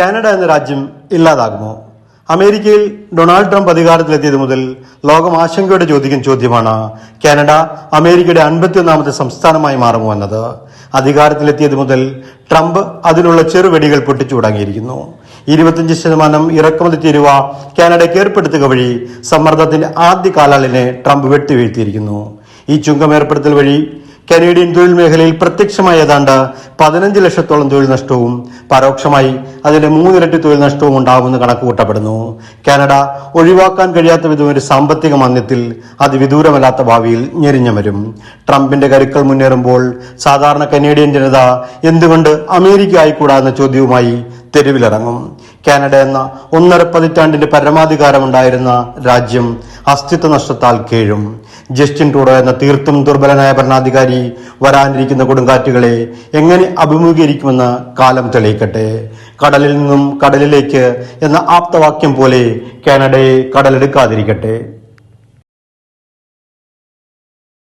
Canada എന്ന രാജ്യം ഇല്ലാതാകുമോ? അമേരിക്കയിൽ ഡൊണാൾഡ് ട്രംപ് അധികാരത്തിലെത്തിയത് മുതൽ ലോകം ആശങ്കയോടെ ചോദിക്കുന്ന ചോദ്യമാണ് കാനഡ അമേരിക്കയുടെ അൻപത്തിയൊന്നാമത്തെ സംസ്ഥാനമായി മാറുമോ എന്നത്? അധികാരത്തിലെത്തിയത് മുതൽ ട്രംപ് അതിനുള്ള ചെറുവെടികൾ പൊട്ടിച്ചു തുടങ്ങിയിരിക്കുന്നു. ഇരുപത്തിയഞ്ച് ശതമാനം ഇറക്കുമതി തീരുവ കാനഡയ്ക്ക് ഏർപ്പെടുത്തുക വഴി സമ്മർദ്ദത്തിന്റെ ആദ്യ കാലാളിനെ ട്രംപ് വെട്ടിവീഴ്ത്തിയിരിക്കുന്നു. ഈ ചുങ്കം ഏർപ്പെടുത്തൽ വഴി കനേഡിയൻ തൊഴിൽ മേഖലയിൽ പ്രത്യക്ഷമായി ഏതാണ്ട് പതിനഞ്ച് ലക്ഷത്തോളം തൊഴിൽ നഷ്ടവും പരോക്ഷമായി അതിന്റെ മൂന്നിരട്ടി തൊഴിൽ നഷ്ടവും ഉണ്ടാകുമെന്ന് കണക്ക് കൂട്ടപ്പെടുന്നു കാനഡ ഒഴിവാക്കാൻ കഴിയാത്ത വിധം ഒരു സാമ്പത്തിക മാന്ദ്യത്തിൽ അതിവിദൂരമല്ലാത്ത ഭാവിയിൽ ഞെരിഞ്ഞമരും. ട്രംപിന്റെ കരുക്കൾ മുന്നേറുമ്പോൾ സാധാരണ കനേഡിയൻ ജനത എന്തുകൊണ്ട് അമേരിക്ക ആയിക്കൂടാ എന്ന ചോദ്യവുമായി തെരുവിലിറങ്ങും. കാനഡ എന്ന ഒന്നര പതിറ്റാണ്ടിന്റെ പരമാധികാരമുണ്ടായിരുന്ന രാജ്യം അസ്തിത്വ നഷ്ടത്താൽ കീഴും. ജസ്റ്റിൻ ട്രൂഡോ എന്ന തീർത്തും ദുർബലനായ ഭരണാധികാരി വരാനിരിക്കുന്ന കൊടുങ്കാറ്റുകളെ എങ്ങനെ അഭിമുഖീകരിക്കുമെന്ന് കാലം തെളിയിക്കട്ടെ. കടലിൽ നിന്നും കടലിലേക്ക് എന്ന ആപ്തവാക്യം പോലെ കാനഡയെ കടലെടുക്കാതിരിക്കട്ടെ.